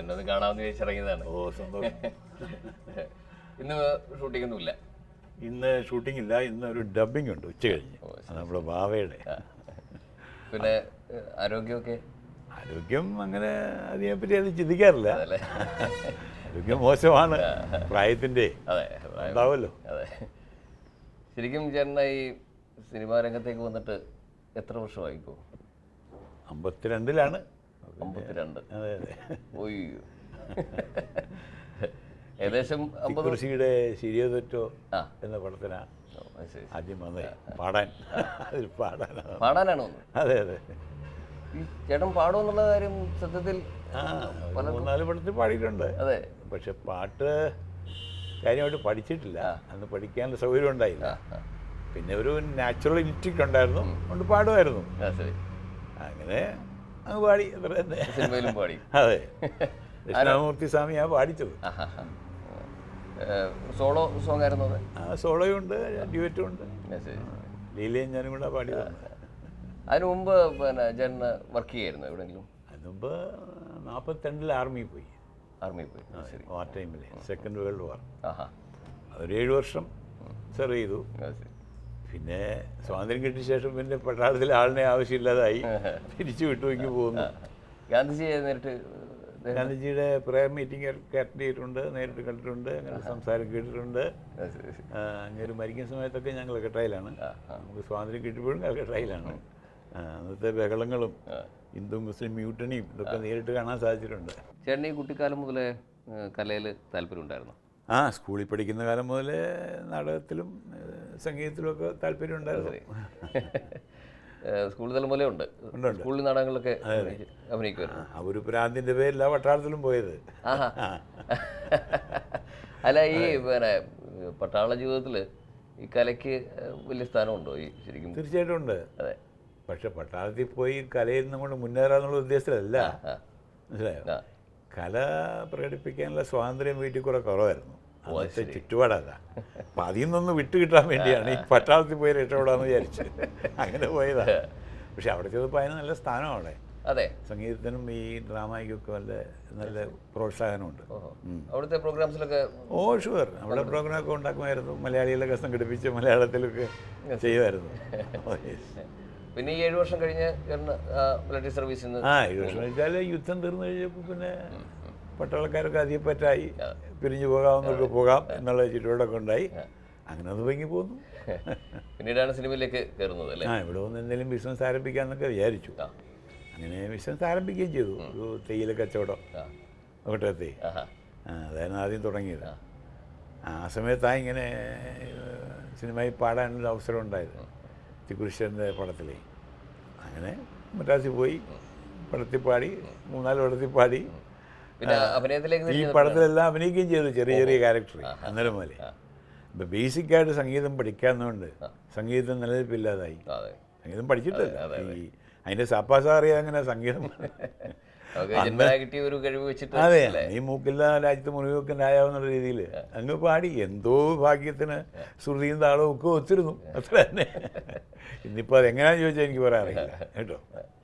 എന്നത് കാണാമെന്ന് ചോദിച്ചിറങ്ങിയതാണ് ഓ സന്തോഷം. ഇന്ന് ഷൂട്ടിംഗ് ഒന്നുമില്ല ഇന്ന് ഷൂട്ടിംഗ് ഇല്ല ഇന്ന് ഒരു ഡബിംഗ് ഉണ്ട് ഉച്ച കഴിഞ്ഞ്. നമ്മുടെ ബാവയുടെ പിന്നെ ആരോഗ്യമൊക്കെ? ആരോഗ്യം അങ്ങനെ അതിനെപ്പറ്റി അത് ചിന്തിക്കാറില്ല. ആരോഗ്യം മോശമാണ്. പ്രായത്തിന്റെ അതെ ഉണ്ടാവുമല്ലോ. അതെ. ശരിക്കും ചേട്ടൻ ഈ സിനിമാ രംഗത്തേക്ക് വന്നിട്ട് എത്ര വർഷമായിപ്പോ അമ്പത്തിരണ്ടിലാണ്. അമ്പത്തിരണ്ട് അതെ അതെ. ഒയ്യോ ഏകദേശം കൃഷിയുടെ ശരിയോ തെറ്റോ എന്ന പടത്തിനാ ഓ, അത് ശരി. ആദ്യം വന്നത് പാടാൻ. അതിൽ പാടാനാണ്. പാടാനാണ്? അതെ അതെ. ഈ ചേട്ടൻ പാടുമെന്നുള്ള കാര്യം സത്യത്തിൽ മൂന്നാൽ പടത്തിൽ പാടിയിട്ടുണ്ട്. അതെ. പക്ഷെ പാട്ട് കാര്യമായിട്ട് പഠിച്ചിട്ടില്ല. അന്ന് പഠിക്കാനുള്ള സൗകര്യം ഉണ്ടായില്ല. പിന്നെ ഒരു നാച്ചുറൽ ഇൻസ്റ്റിക്ട് ഉണ്ടായിരുന്നു. അതുകൊണ്ട് പാടുമായിരുന്നു. അങ്ങനെ അങ്ങ് പാടി. സിനിമയിലും പാടി. അതെ. ദക്ഷിണാമൂർത്തി സ്വാമിയാണ് പാടിച്ചത്. സോളോ സോങ് ആയിരുന്നു അത്? ആ സോളോയും ഉണ്ട് ഡ്യൂറ്റും ഉണ്ട് ലീലയും ഞാനും കൂടെ പാടിയതാണ്. അതിനു മുമ്പ് പിന്നെ ചേട്ടൻ വർക്ക് ചെയ്യായിരുന്നു എവിടെയെങ്കിലും? അതുമ്പ് നാൽപ്പത്തിരണ്ടിൽ ആർമിയിൽ പോയി. ആർമിയിൽ പോയി. വാർ ടൈമിൽ സെക്കൻഡ് വേൾഡ് വാർ. അതൊരു ഏഴ് വർഷം സെർവ് ചെയ്തു. പിന്നെ സ്വാതന്ത്ര്യം കിട്ടിയ ശേഷം പിന്നെ പട്ടാളത്തിൽ ആളിനെ ആവശ്യമില്ലാതായി. തിരിച്ചു വിട്ടു ഇങ്ങ് പോകുന്നു ഗാന്ധിജിയെ നേരിട്ട് ഗാന്ധിജിയുടെ പ്രേയർ മീറ്റിംഗ് അറ്റൻഡ് ചെയ്തിട്ടുണ്ട് നേരിട്ട് കണ്ടിട്ടുണ്ട് അങ്ങനെ സംസാരം കേട്ടിട്ടുണ്ട്. അങ്ങനെ മരിക്കുന്ന സമയത്തൊക്കെ ഞങ്ങൾ കെട്ടായിലാണ് നമുക്ക് സ്വാതന്ത്ര്യം കിട്ടിയപ്പോഴും ഞങ്ങൾ കെട്ടായിലാണ് ആ, അന്നത്തെ ബഹളങ്ങളും ഹിന്ദു മുസ്ലിം മ്യൂട്ടണിയും ഇതൊക്കെ നേരിട്ട് കാണാൻ സാധിച്ചിട്ടുണ്ട്. ചേട്ടനി ഈ കുട്ടിക്കാലം മുതലേ കലയിൽ താല്പര്യം ഉണ്ടായിരുന്നു ആ സ്കൂളിൽ പഠിക്കുന്ന കാലം മുതൽ നാടകത്തിലും ഏഹ്, സംഗീതത്തിലും ഒക്കെ താല്പര്യം ഉണ്ടായിരുന്നു സ്കൂൾ തലം പോലെ ഉണ്ട്. സ്കൂളിൽ നാടകങ്ങളൊക്കെ അഭിനയിക്കുമായിരുന്നു. ആ ഒരു പ്രാന്തിന്റെ പേരില്ല പട്ടാളത്തിലും പോയത്. അല്ല ഈ പിന്നെ പട്ടാള ജീവിതത്തിൽ ഈ കലയ്ക്ക് വലിയ സ്ഥാനമുണ്ടോ ഈ ശരിക്കും? തീർച്ചയായിട്ടും ഉണ്ട്. അതെ. പക്ഷെ പട്ടാളത്തിൽ പോയി കലയിൽ നമ്മൾ മുന്നേറാന്നുള്ള ഉദ്ദേശത്തിലല്ല. മനസ്സിലായോ കല പ്രകടിപ്പിക്കാനുള്ള സ്വാതന്ത്ര്യം വീട്ടിൽ കുറെ കുറവായിരുന്നു. അന്നത്തെ ചുറ്റുപാടല്ല അപ്പം അതിൽ നിന്നൊന്ന് വിട്ടുകിട്ടാൻ വേണ്ടിയാണ് ഈ പട്ടാളത്തിൽ പോയി രക്ഷപ്പെടാമെന്ന് വിചാരിച്ച് അങ്ങനെ പോയതാ. പക്ഷെ അവിടെ ചെന്നപ്പോൾ അതിന് നല്ല സ്ഥാനം അവിടെ. അതെ. സംഗീതത്തിനും ഈ ഡ്രാമയ്ക്കൊക്കെ നല്ല നല്ല പ്രോത്സാഹനമുണ്ട്. അവിടുത്തെ പ്രോഗ്രാംസിലൊക്കെ ഓ ഷുവർ അവിടെ പ്രോഗ്രാമൊക്കെ ഉണ്ടാക്കുമായിരുന്നു. മലയാളികളൊക്കെ സംഘടിപ്പിച്ച് മലയാളത്തിലൊക്കെ ചെയ്യുമായിരുന്നു. പിന്നെ ഈ ഏഴു വർഷം കഴിഞ്ഞ് മിലിറ്ററി സർവീസിൽ നിന്ന് ആ ഏഴു വർഷം വെച്ചാൽ യുദ്ധം തീർന്നു കഴിഞ്ഞപ്പോൾ പിന്നെ പട്ടാളക്കാരൊക്കെ അധികപ്പറ്റായി പിരിഞ്ഞു പോകാവുന്നവർക്ക് പോകാം എന്നുള്ള ചുറ്റുപാടൊക്കെ ഉണ്ടായി. അങ്ങനെ അത് ഭംഗി പോന്നു. പിന്നീടാണ് സിനിമയിലേക്ക് കയറുന്നത് അല്ലേ? ആ ഇവിടെ വന്ന് എന്തെങ്കിലും ബിസിനസ് ആരംഭിക്കാമെന്നൊക്കെ വിചാരിച്ചു. അങ്ങനെ ബിസിനസ് ആരംഭിക്കുകയും ചെയ്തു. ഒരു തേയില കച്ചവടം. കോട്ടയത്തെ അതായിരുന്നു ആദ്യം തുടങ്ങിയത്. ആ. സമയത്താണ് ഇങ്ങനെ സിനിമയിൽ പാടാനൊരു അവസരം ഉണ്ടായത്. തിക്കുരിശന്റെ പടത്തിൽ അങ്ങനെ മദ്രാസിൽ പോയി. പടത്തിൽ പാടി മൂന്നാൽ പടത്തിൽ പാടി. പിന്നെ അഭിനയത്തിലേക്ക് ഈ പടത്തിലെല്ലാം അഭിനയിക്കുകയും ചെയ്തു ചെറിയ ചെറിയ ക്യാരക്ടർ അന്നേരം പോലെ. ഇപ്പം ബേസിക്കായിട്ട് സംഗീതം പഠിക്കാവുന്നതുകൊണ്ട് സംഗീതം നിലനിൽപ്പില്ലാതായി. സംഗീതം പഠിച്ചിട്ടില്ല. ഈ അതിന്റെ സാപ്പാസ അറിയാം അങ്ങനെ സംഗീതം കിട്ടിയ ഒരു കഴിവ് വെച്ചിട്ട് അതെ ഈ മൂക്കില്ല രാജ്യത്ത് മുറിവൊക്കെ ആയാവുന്ന രീതിയിൽ അങ്ങ് പാടി. എന്തോ ഭാഗ്യത്തിന് ശ്രുതിയും താളവും ഒക്കെ ഒത്തിരുന്നു. അത്ര തന്നെ ഇന്നിപ്പോൾ അതെങ്ങനെയാണെന്ന് ചോദിച്ചാൽ എനിക്ക് പറയാറില്ല കേട്ടോ?